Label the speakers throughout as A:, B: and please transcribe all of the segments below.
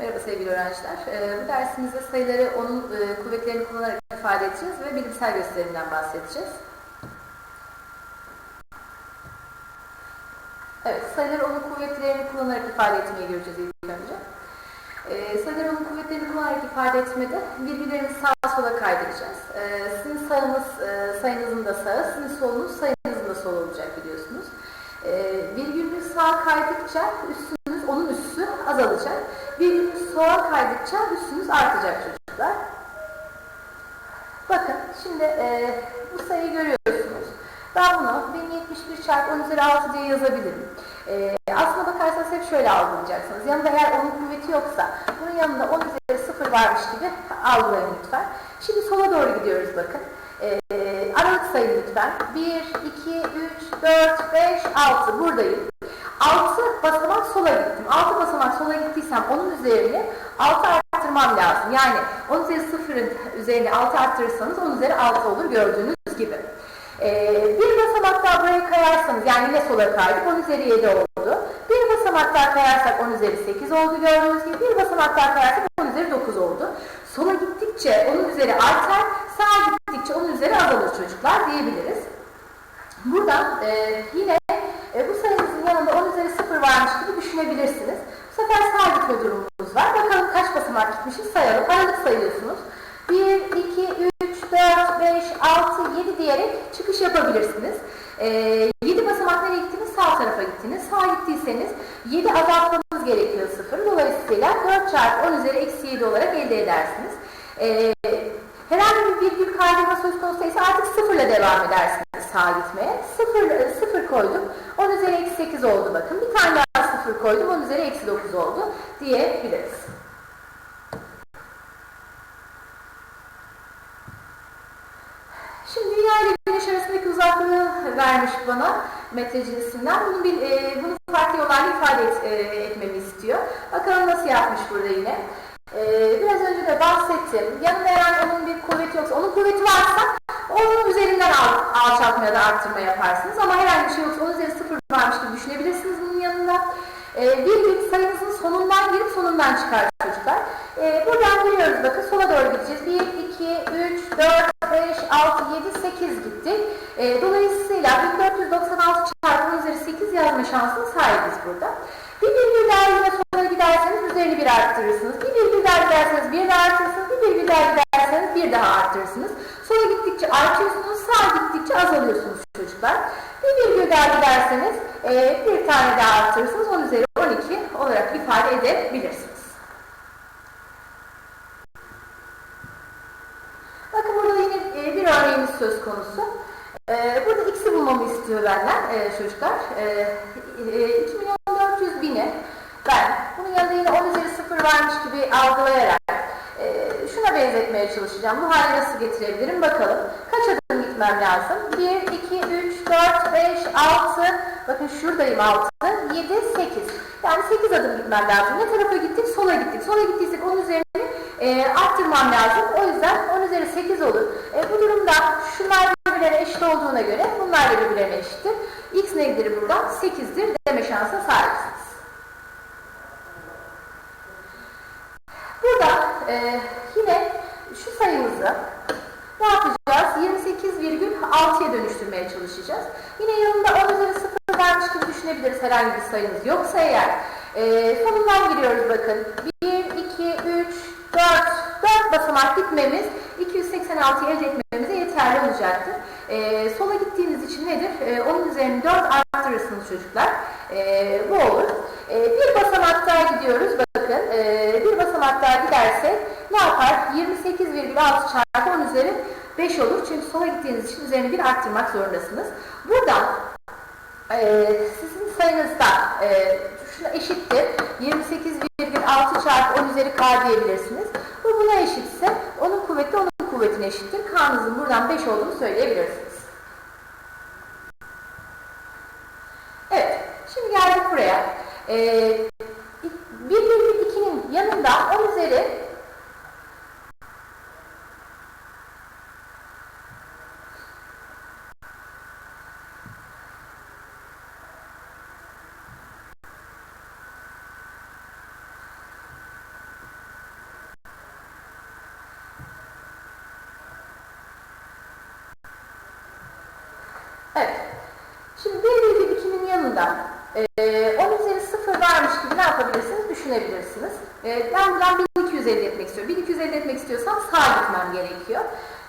A: Merhaba sevgili öğrenciler. Ee, Bu dersimizde sayıları onun e, kuvvetlerini kullanarak ifade edeceğiz ve bilimsel gösterimden bahsedeceğiz. Evet, sayıları onun kuvvetlerini kullanarak ifade etmeyi göreceğiz ilk önce. Ee, sayıları onun kuvvetlerini kullanarak ifade etmede birbirlerini sağa sola kaydıracağız. Ee, sizin sağınız e, sayınızın da sağı, sizin solunuz sayınızın da solu olacak biliyorsunuz. Virgülünüz sağa kaydıkça üstünüz, onun üssü azalacak. Sola kaydıkça üstünüz artacak çocuklar. Bakın şimdi e, bu sayıyı görüyorsunuz. Ben bunu 1071 çarpı 10 üzeri 6 diye yazabilirim. E, aslına bakarsanız hep şöyle algılayacaksınız. Yanında eğer onun kuvveti yoksa bunun yanında 10 üzeri 0 varmış gibi algılayın lütfen. Şimdi sola doğru gidiyoruz bakın. E, aralık sayın lütfen. 1, 2, 3, 4, 5, 6 buradayım. 6 basamak sola gittim. 6 basamak sola gittiysem onun üzerine 6 arttırmam lazım. Yani 10 üzeri 0'ın üzerine 6 arttırırsanız 10 üzeri 6 olur gördüğünüz gibi. Ee, bir basamak daha buraya kayarsanız yani yine sola kaydık 10 üzeri 7 oldu. Bir basamak daha kayarsak 10 üzeri 8 oldu gördüğünüz gibi. Bir basamak daha kayarsak 10 üzeri 9 oldu. Sola gittikçe 10 üzeri artar, sağa gittikçe 10 üzeri azalır çocuklar diyebiliriz. Buradan e, yine e, bu sayımızın yanında 10 üzeri 0 varmış gibi düşünebilirsiniz. Bu sefer sağ gitme durumumuz var. Bakalım kaç basamak gitmişiz sayalım. Aralık sayıyorsunuz. 1, 2, 3, 4, 5, 6, 7 diyerek çıkış yapabilirsiniz. E, 7 basamak nereye gittiniz? Sağ tarafa gittiniz. Sağ gittiyseniz 7 azaltmanız gerekiyor 0. Dolayısıyla 4 çarpı 10 üzeri eksi 7 olarak elde edersiniz. E, herhangi bir virgül kaydırma söz konusu ise artık 0 ile devam edersiniz sağa gitmeye. 0, 0 koydum. 10 üzeri eksi 8 oldu bakın. Bir tane daha 0 koydum. 10 üzeri eksi 9 oldu diyebiliriz. Şimdi Dünya ile Güneş arasındaki uzaklığı vermiş bana metre cinsinden. Bunu, bir, e, bunu farklı yollarla ifade et, e, etmemi istiyor. Bakalım nasıl yapmış burada yine. E, biraz önce de bahsettim. Yanında eğer onun bir kuvveti yoksa, onun kuvveti varsa onun üzerinden al, alçaltma ya da arttırma yaparsınız. Ama herhangi bir şey yoksa onun üzeri sıfır varmış gibi düşünebilirsiniz bunun yanında. E, virgül sayınızın sonundan girip sonundan çıkar çocuklar. E, buradan biliyoruz bakın sola doğru gideceğiz. 1, 2, 3, 4, 5, 6, 7, 8 gitti. E, dolayısıyla 1496 çarpı üzeri 8 yazma şansına sahibiz burada. Bir virgül daha yine sola giderseniz üzerini bir arttırırsınız. Bir virgül daha giderseniz bir daha arttırırsınız. Bir virgül daha giderseniz bir daha arttırırsınız. Sola gittikçe artıyorsunuz, sağa gittikçe azalıyorsunuz çocuklar. Bir virgül daha giderseniz e, bir tane daha arttırırsınız. 10 üzeri 12 olarak ifade edebilirsiniz. Bakın burada yine e, bir örneğimiz söz konusu. E, burada x'i bulmamı istiyor benden e, çocuklar. E, e, 2 milyon 400 bini ben bunun yanında yine 10 üzeri 0 varmış gibi algılayarak benzetmeye çalışacağım. Bu hale nasıl getirebilirim bakalım. Kaç adım gitmem lazım? 1, 2, 3, 4, 5, 6, bakın şuradayım 6, 7, 8. Yani 8 adım gitmem lazım. Ne tarafa gittik? Sola gittik. Sola gittiysek 10 üzerine e, arttırmam lazım. O yüzden 10 üzeri 8 olur. E, bu durumda şunlar birbirlerine eşit olduğuna göre bunlar da birbirlerine eşittir. X nedir buradan? 8'dir deme şansına sahipsiniz. Burada e, sayımızı ne yapacağız? 28,6'ya dönüştürmeye çalışacağız. Yine yanında 10 üzeri 0 varmış gibi düşünebiliriz herhangi bir sayınız yoksa eğer. E, sonundan giriyoruz bakın. 1, 2, 3, 4, 4 basamak gitmemiz 286'yı elde etmemize yeterli olacaktır. E, sola gittiğiniz için nedir? E, onun üzerine 4 arttırırsınız çocuklar. E, bu olur. E, bir basamak daha gidiyoruz. Bakın e, bir basamak daha gidersek yapar? 28,6 çarpı 10 üzeri 5 olur. Çünkü sola gittiğiniz için üzerine bir arttırmak zorundasınız. Buradan e, sizin sayınızda e, şuna eşittir. 28,6 çarpı 10 üzeri k diyebilirsiniz. Bu buna eşitse onun kuvveti onun kuvvetine eşittir. K'nızın buradan 5 olduğunu söyleyebilirsiniz. Evet. Şimdi geldik buraya. Ee, 1,2'nin yanında 10 üzeri Şimdi 1,2'nin yanında e, 10 üzeri 0 varmış gibi ne yapabilirsiniz? Düşünebilirsiniz. E, ben buradan 1200 elde etmek istiyorum. 1200 elde etmek istiyorsam sağa gitmem gerekiyor.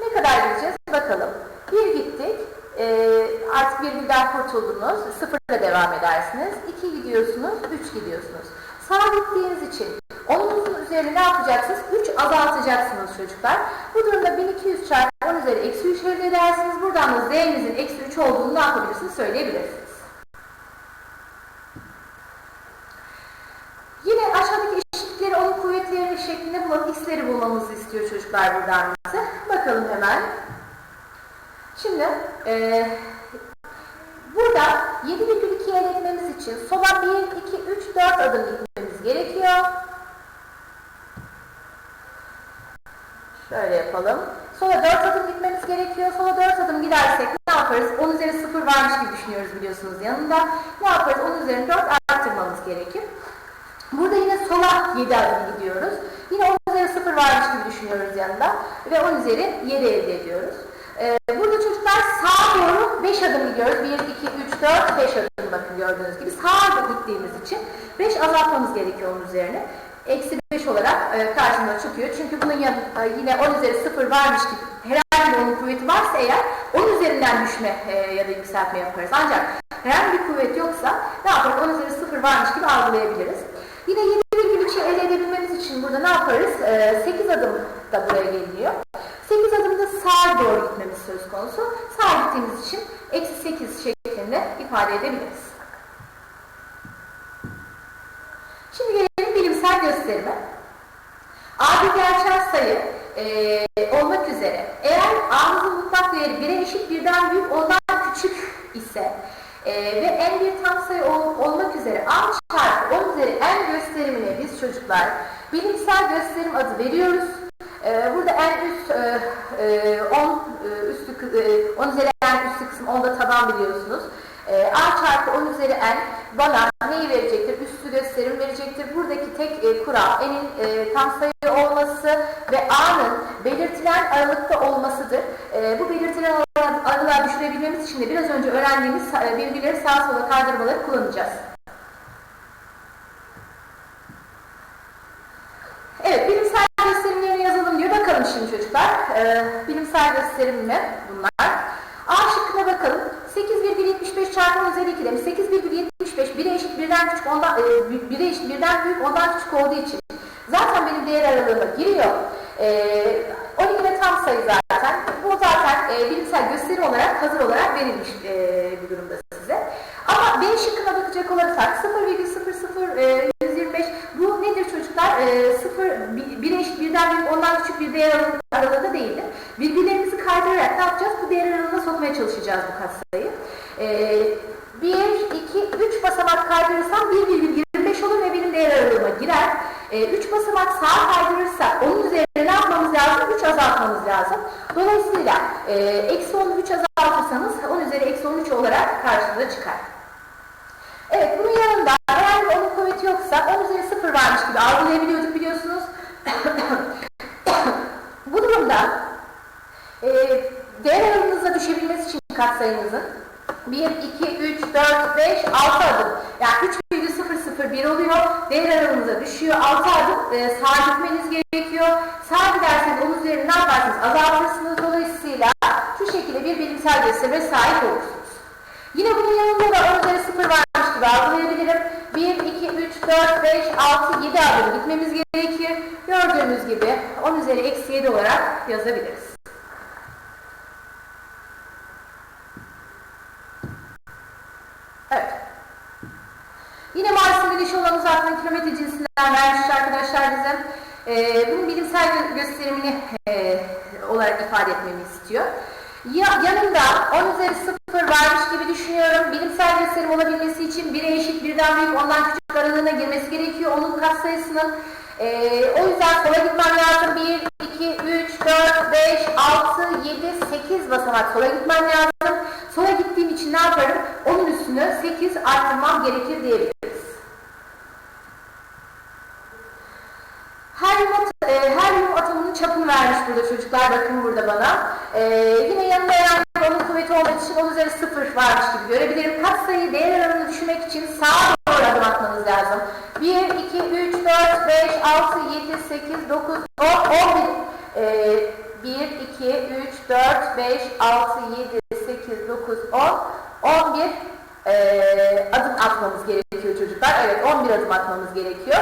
A: Ne kadar gideceğiz? Bakalım. 1 gittik. E, artık virgülden kurtuldunuz. 0 ile devam edersiniz. 2 gidiyorsunuz. 3 gidiyorsunuz. Sağa gittiğiniz için onunuzun üzerine ne yapacaksınız? 3 azaltacaksınız çocuklar. Bu durumda 1200 çarpı 10 üzeri eksi 3 elde edersiniz. Buradan da z'nizin eksi 3 olduğunu ne yapabilirsiniz? Söyleyebilirsiniz. Yine aşağıdaki eşitlikleri onun kuvvetleri şeklinde bulan x'leri bulmamızı istiyor çocuklar buradan bize. Bakalım hemen. Şimdi eee burada 7,2 elde etmemiz için sola 1, 2, 3, 4 adım gitmemiz gerekiyor. Şöyle yapalım. Sola 4 adım gitmemiz gerekiyor. Sola 4 adım gidersek ne yaparız? 10 üzeri 0 varmış gibi düşünüyoruz biliyorsunuz yanında. Ne yaparız? 10 üzeri 4 arttırmamız gerekir. Burada yine sola 7 adım gidiyoruz. Yine 10 üzeri 0 varmış gibi düşünüyoruz yanında. Ve 10 üzeri 7 elde ediyoruz. Ee, burada çocuklar sağa doğru 5 adım gidiyoruz. 1, 2, 3, 4, 5 adım bakın gördüğünüz gibi. Sağa gittiğimiz için 5 azaltmamız gerekiyor onun üzerine. Eksi 5 olarak e, çıkıyor. Çünkü bunun e, yine 10 üzeri 0 varmış gibi herhangi bir onun kuvveti varsa eğer 10 üzerinden düşme e, ya da yükseltme yaparız. Ancak herhangi bir kuvvet yoksa ne yaparız? 10 üzeri 0 varmış gibi algılayabiliriz. Yine 7,2 elde edebilmemiz için burada ne yaparız? E, 8 adım da buraya geliniyor. 8 adımda sağa doğru gitmemiz söz konusu. Sağa gittiğimiz için eksi 8 şeklinde ifade edebiliriz. Şimdi gelelim bilimsel gösterime. A bir gerçel sayı e, olmak üzere eğer A'mızın mutlak değeri 1'e eşit birden büyük ondan küçük ise e, ve en bir tam sayı ol, olmak üzere A çarpı 10 üzeri en gösterimine biz çocuklar bilimsel gösterim adı veriyoruz. E, burada en üst e, e, 10 e, üstü kı- e, 10 üzeri en üstü kısım onda taban biliyorsunuz. E, A çarpı 10 üzeri n bana neyi verecektir? Üstü gösterim verecektir. Tek e, kural n'in e, tam sayı olması ve a'nın belirtilen aralıkta olmasıdır. E, bu belirtilen aralığa- düşürebilmemiz için de biraz önce öğrendiğimiz e, virgülleri sağa sola kaydırmaları kullanacağız. Evet, bilimsel gösterimlerini yazalım diyor. Bakalım şimdi çocuklar. Ee, bilimsel gösterim mi bunlar? A şıkkına bakalım. 8,75 çarpı 10 üzeri 2 demiş. 8,75 1'e eşit birden küçük ondan, e, 1'e eşit birden büyük ondan küçük olduğu için zaten benim değer aralığıma giriyor. E, 12 de tam sayı zaten. Bu zaten e, bilimsel gösteri olarak hazır olarak verilmiş e, bir durumda size. Ama B şıkkına bakacak olursak 0,00 e, 125 bu nedir çocuklar? E, 0 1 eşit birden büyük ondan küçük bir değer aralığı- da değildir. Virgüllerimizi kaydırarak ne yapacağız? Bu değer aralığına sokmaya çalışacağız bu katsayıyı. Sağa kaydırırsa onun üzerine ne yapmamız lazım? 3 azaltmamız lazım. Dolayısıyla e, eksi 10'u 3 azaltırsanız 10 üzeri eksi 13 olarak karşınıza çıkar. Evet bunun yanında eğer bir onun kuvveti yoksa 10 üzeri 0 varmış gibi algılayabiliyorduk biliyorsunuz. Bu durumda e, değer aralığınıza düşebilmesi için katsayınızın 1, 2, 3, 4, 5, 6 adım. Yani 3,001 oluyor. Değer aralığınıza düşüyor. 6 adım e, gitmeniz gerekiyor. Sağa giderseniz onun üzerine ne yaparsınız? Azaltırsınız. Dolayısıyla şu şekilde bir bilimsel gösterime sahip olursunuz. Yine bunun yanında da 10 üzeri 0 varmış gibi algılayabilirim. 1, 2, 3, 4, 5, 6, 7 adım gitmemiz gerekir. Gördüğünüz gibi 10 üzeri eksi 7 olarak yazabiliriz. Evet. Yine Mars'ın güneşi olan uzaklığı kilometre cinsinden vermiş arkadaşlar bize. Ee, bunun bilimsel gö- gösterimini e, olarak ifade etmemi istiyor. Ya, yanında 10 üzeri 0 varmış gibi düşünüyorum. Bilimsel gösterim olabilmesi için 1'e eşit birden büyük ondan küçük aralığına girmesi gerekiyor. Onun katsayısının. Ee, o yüzden sola gitmem lazım. 1, 2, 3, 4, 5, 6, 7, 8 basamak sola gitmem lazım. Sola gittiğim için ne yaparım? Onun üstünü 8 arttırmam gerekir diyebiliriz. Helyum, at e, helyum atomunun çapını vermiş burada çocuklar. Bakın burada bana. E, yine yanında bir onun kuvveti olmak için 10 üzeri 0 varmış gibi görebilirim. Katsayı değer oranını düşünmek için sağa doğru adım atmanız lazım. 1, 2, 3, 4, 5, 6, 7, 8, 9, 10, 11. Ee, 1, 2, 3, 4, 5, 6, 7, 8, 9, 10, 11 ee, adım atmamız gerekiyor çocuklar. Evet 11 adım atmamız gerekiyor.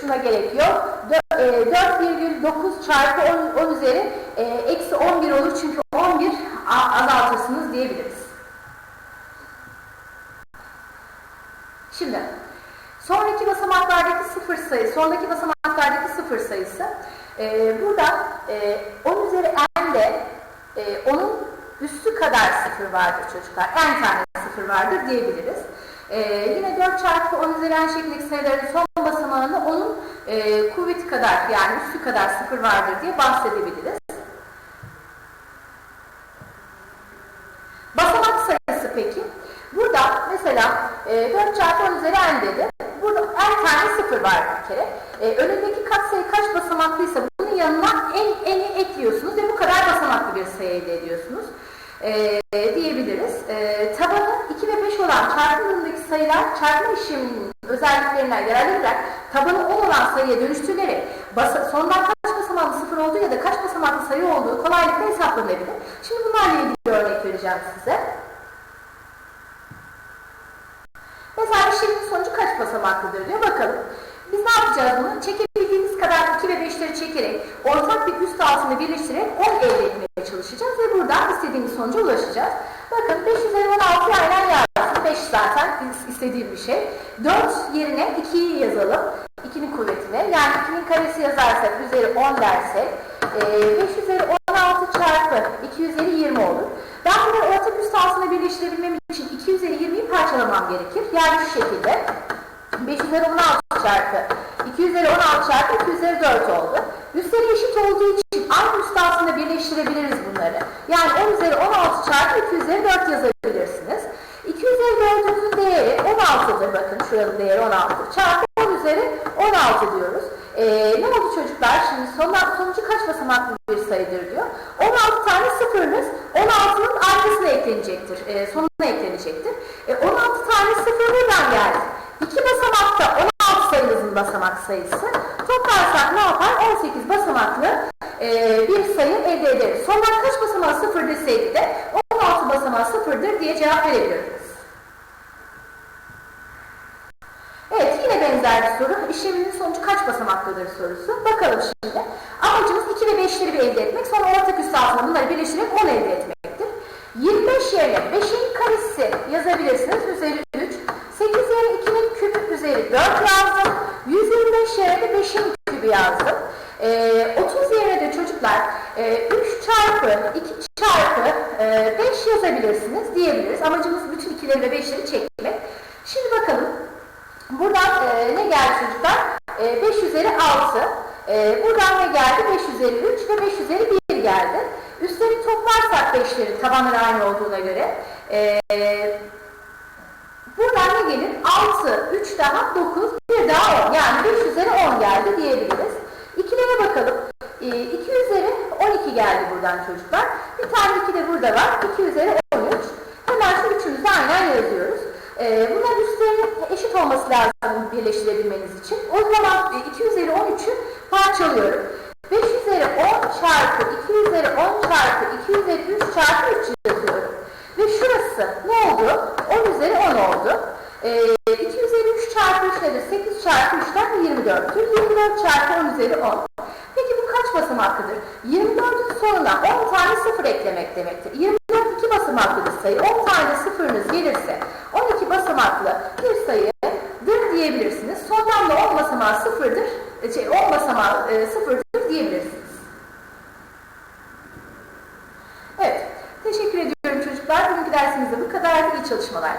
A: Şuna gerekiyor. Dö- e, 4,9 çarpı 10, 10 üzeri e, eksi 11 olur çünkü 11 a- azaltırsınız diyebiliriz. Şimdi sonraki basamaklardaki sıfır sayı, sondaki basamaklardaki sıfır sayısı e, burada e, 10 üzeri n'de e, onun üstü kadar sıfır vardır çocuklar. n tane sıfır vardır diyebiliriz. E, yine 4 çarpı 10 üzeri şeklindeki sayıların son basamağında onun e, kuvveti kadar yani üstü kadar sıfır vardır diye bahsedebiliriz. Basamak sayısı peki? Burada mesela e, 4 çarpı 10 üzeri n dedi. Burada n tane sıfır var bir kere. E, önündeki katsayı kaç basamaklıysa bunun yanına en, eni ekliyorsunuz ve bu kadar basamaklı bir sayı elde ediyorsunuz. E, diyebiliriz. E, tabanı 2 ve 5 olan çarpımındaki sayılar çarpma işleminin özelliklerinden yararlanarak tabanı 10 olan sayıya dönüştürülerek basa, sondan kaç basamaklı sıfır olduğu ya da kaç basamaklı sayı olduğu kolaylıkla hesaplanabilir. Şimdi bunlarla ilgili bir örnek vereceğim size. Mesela işlemin sonucu kaç basamaklıdır diyor. Bakalım. Biz ne yapacağız bunu? Çekebildiğimiz kadar 2 ve 5'leri çekerek ortak bir üst altını birleştirerek 10 elde etmeye çalışacağız ve buradan istediğimiz sonuca ulaşacağız. Bakın 5 üzeri 16'yı aynen yazdım. 5 zaten istediğim bir şey. 4 yerine 2'yi yazalım. 2'nin kuvvetine. Yani 2'nin karesi yazarsak üzeri 10 dersek 5 üzeri 16 çarpı 2 üzeri 20 olur. Ben bunu ortak üst altına birleştirebilmem için 2 üzeri 20'yi parçalamam gerekir. Yani şu şekilde 5 üzeri 16 çarpı 2 üzeri 16 çarpı 2 üzeri 4 oldu. Üstleri eşit olduğu için aynı üst altında birleştirebiliriz bunları. Yani 10 üzeri 16 çarpı 2 üzeri 4 yazabilirsiniz. 2 üzeri 4'ün değeri 16'dır. Bakın şuranın değeri 16. Çarpı 10 üzeri 16 diyoruz. Ee, ne oldu çocuklar? Şimdi son, sonucu kaç basamaklı bir sayıdır diyor. 16 tane sıfırınız 16'nın arkasına eklenecektir. E, sonuna eklenecektir. E, 16 tane sıfır buradan geldi. İki basamakta 16 sayınızın basamak sayısı. Toplarsak ne yapar? 18 basamaklı e, bir sayı elde ederiz. Sondan kaç basamağı sıfır deseydi de 16 basamağı sıfırdır diye cevap verebiliriz. Evet yine benzer bir soru. İşleminin sonucu kaç basamaklıdır sorusu. Bakalım şimdi. Amacımız 2 ve 5'leri bir elde etmek. Sonra ortak üst altına bunları birleştirerek 10 elde etmektir. 25 yerine 5'in karesi yazabilirsiniz. Üzeri 3. 8 yerine 2'nin küpü üzeri 4 yazdım. 125 yerine de 5'in küpü yazdım. Ee, 30 yerine de çocuklar e, 3 çarpı 2 çarpı e, 5 yazabilirsiniz diyebiliriz. Amacımız bütün 2'leri ve 5'leri çekmek. Şimdi bakalım. Buradan e, ne geldi çocuklar? E, 5 üzeri 6. E, buradan ne geldi? 5 üzeri 3 ve 5 üzeri 1 geldi. Üstleri toplarsak 5'lerin tabanları aynı olduğuna göre e, buradan ne gelir? 6, 3 daha 9, 1 daha 10. Yani 5 üzeri 10 geldi diyebiliriz. İkilere bakalım. E, 2 üzeri 12 geldi buradan çocuklar. Bir tane 2 de burada var. 2 üzeri 13. Hemen şu üçümüzü aynen yazıyoruz. Ee, bunların üstlerinin eşit olması lazım birleştirebilmeniz için. O zaman 2 üzeri 13'ü parçalıyorum. 5 üzeri 10 çarpı 2 üzeri 10 çarpı 2 üzeri 3 çarpı 3 yazıyorum. Ve şurası ne oldu? 10 üzeri 10 oldu. Ee, 2 üzeri 3 çarpı 3 nedir? 8 çarpı 3'ten 24'tür. 24 çarpı 10 üzeri 10. Peki bu kaç basamaklıdır? 24'ün sonuna 10 tane sıfır eklemek demektir. 24 2 basamaklı bir sayı. 10 tane sıfırınız gelirse 12 basamaklı bir diyebilirsiniz. Sondan da 10 basamağı sıfırdır, şey, 10 basamağı e, sıfırdır diyebilirsiniz. Evet, teşekkür ediyorum çocuklar. Bugünkü dersimizde bu kadar. İyi çalışmalar.